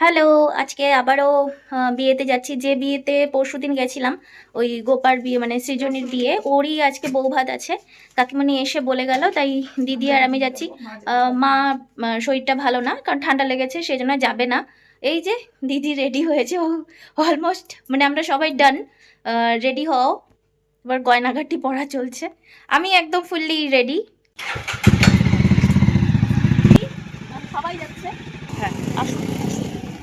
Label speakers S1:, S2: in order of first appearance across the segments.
S1: Hello, আজকে আবারও বিয়েতে যাচ্ছি। যে বিয়েতে পরশুদিন গেছিলাম, ওই গোপার বিয়ে মানে সৃজনীর বিয়ে, ওরই আজকে বৌভাত আছে। কাকিমণি এসে বলে গেল, তাই দিদি আর আমি যাচ্ছি। মা শরীরটা ভালো না, কারণ ঠান্ডা লেগেছে সেই জন্য যাবে না। এই যে, দিদি রেডি হয়েছে, ও অলমোস্ট মানে আমরা সবাই ডান রেডি হও। এবার গয়নাঘাটি পড়া চলছে। আমি একদম ফুললি রেডি সবাই যাচ্ছে
S2: হ্যাঁ আসুন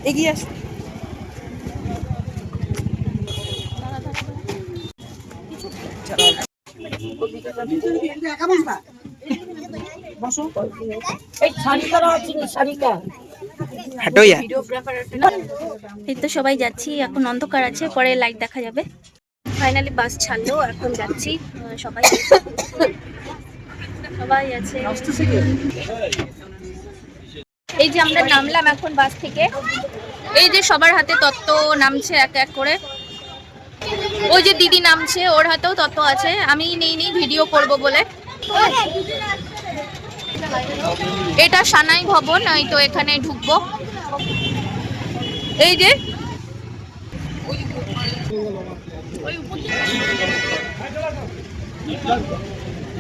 S2: এগিয়ে হাটোয়া
S1: এই তো সবাই যাচ্ছি এখন অন্ধকার আছে পরে লাইট দেখা যাবে। ফাইনালি বাস ছাড়লো এখন যাচ্ছি সবাই। সবাই আছে। এই যে আমরা নামলাম এখন বাস থেকে। এই যে সবার হাতে তত্ত্ব নামছে এক এক করে। ওই যে দিদি নামছে, ওর হাতেও তত্ত্ব আছে। আমি নেই নি, ভিডিও করব বলে। এটা সানাই ভবন, এই তো এখানে ঢুকবো। এই যে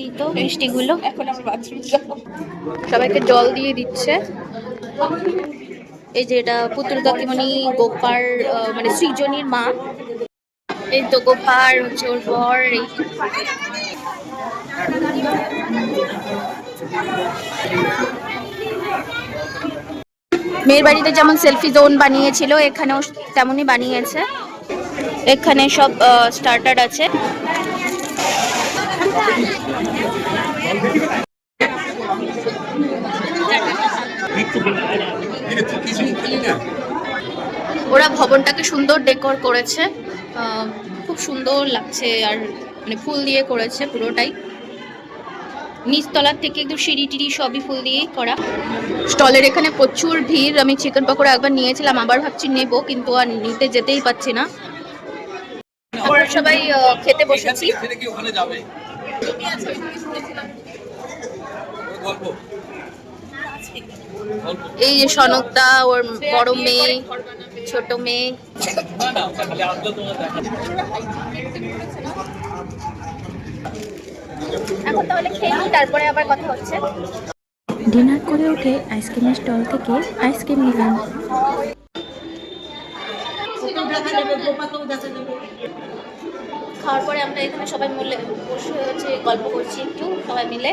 S1: এই তো মিষ্টিগুলো।
S2: এখন আমরা বাথরুম
S1: সবাইকে জল দিয়ে দিচ্ছে। এই যে এটা পুতুল কাকিমণি গোপার মানে সৃজনীর মা। এই তো গোপার হচ্ছে ওর বর এই। মেয়ের বাড়িতে যেমন সেলফি জোন বানিয়েছিল এখানেও তেমনই বানিয়েছে। এখানে সব স্টার্টার আছে। ওরা ভবনটাকে সুন্দর ডেকোর করেছে। খুব সুন্দর লাগছে আর মানে ফুল দিয়ে করেছে পুরোটাই। নিচতলার থেকে একটু সিঁড়ি টিড়ি সবই ফুল দিয়েই করা। স্টলের এখানে প্রচুর ভিড়। আমি চিকেন পকোড়া একবার নিয়েছিলাম, আবার ভাবছি নেব, কিন্তু আর নিতে যেতেই পাচ্ছি না। সবাই খেতে বসেছি। এই যে সনকদা ওর বড় মেয়ে ছোট মেয়ে। এখন তাহলে খেয়ে তারপরে আবার কথা হচ্ছে।
S3: ডিনার করে উঠে আইসক্রিমের স্টল থেকে আইসক্রিম নিলাম।
S1: খাওয়ার পরে আমরা এখানে সবাই মিলে বসে হচ্ছে গল্প করছি একটু, সবাই মিলে।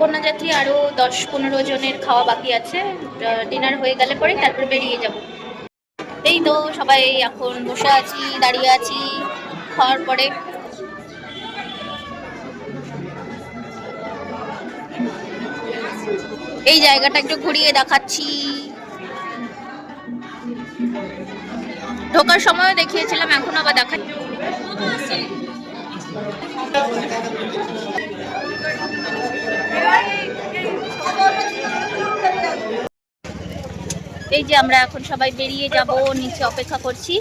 S1: কন্যাযাত্রী আরও দশ পনেরো জনের খাওয়া বাকি আছে ডিনার হয়ে গেলে পরে তারপরে বেরিয়ে যাব। এই তো সবাই এখন বসে আছি, দাঁড়িয়ে আছি খাওয়ার পরে। এই জায়গাটা একটু ঘুরিয়ে দেখাচ্ছি। ঢোকার সময় দেখিয়েছিলাম, এখন আবার দেখা এই যে আমরা এখন সবাই বেরিয়ে যাব, নিচে অপেক্ষা করছি।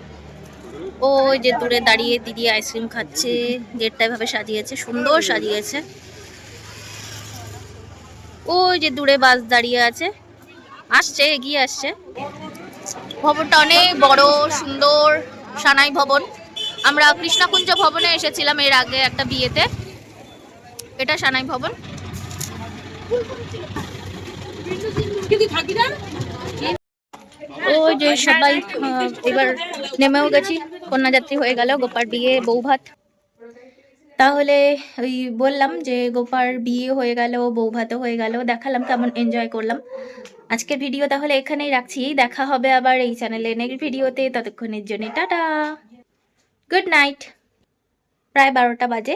S1: ওই যে দূরে দাঁড়িয়ে দিদি আইসক্রিম খাচ্ছে, গেটটা এভাবে সাজিয়েছে, সুন্দর সাজিয়েছে। ওই যে দূরে বাস দাঁড়িয়ে আছে। আসছে, এগিয়ে আসছে। ভবনটা অনেক বড়, সুন্দর, সানাই ভবন। আমরা কৃষ্ণাকুঞ্জ ভবনে এসেছিলাম এর আগে একটা বিয়েতে। এটা সানাই ভবন। ওই যে সবাই এবার নেমেও গেছি। কন্যাযাত্রী হয়ে গেল, গোপার বিয়ে বউ ভাত তাহলে ওই বললাম যে গোপার বিয়ে হয়ে গেল বউ ভাতও হয়ে গেল। দেখালাম কেমন এনজয় করলাম। আজকের ভিডিও তাহলে এখানেই রাখছি। দেখা হবে আবার এই চ্যানেলে নেক্সট ভিডিওতে ততক্ষণের জন্য, টাটা! গুড নাইট প্রায় বারোটা বাজে।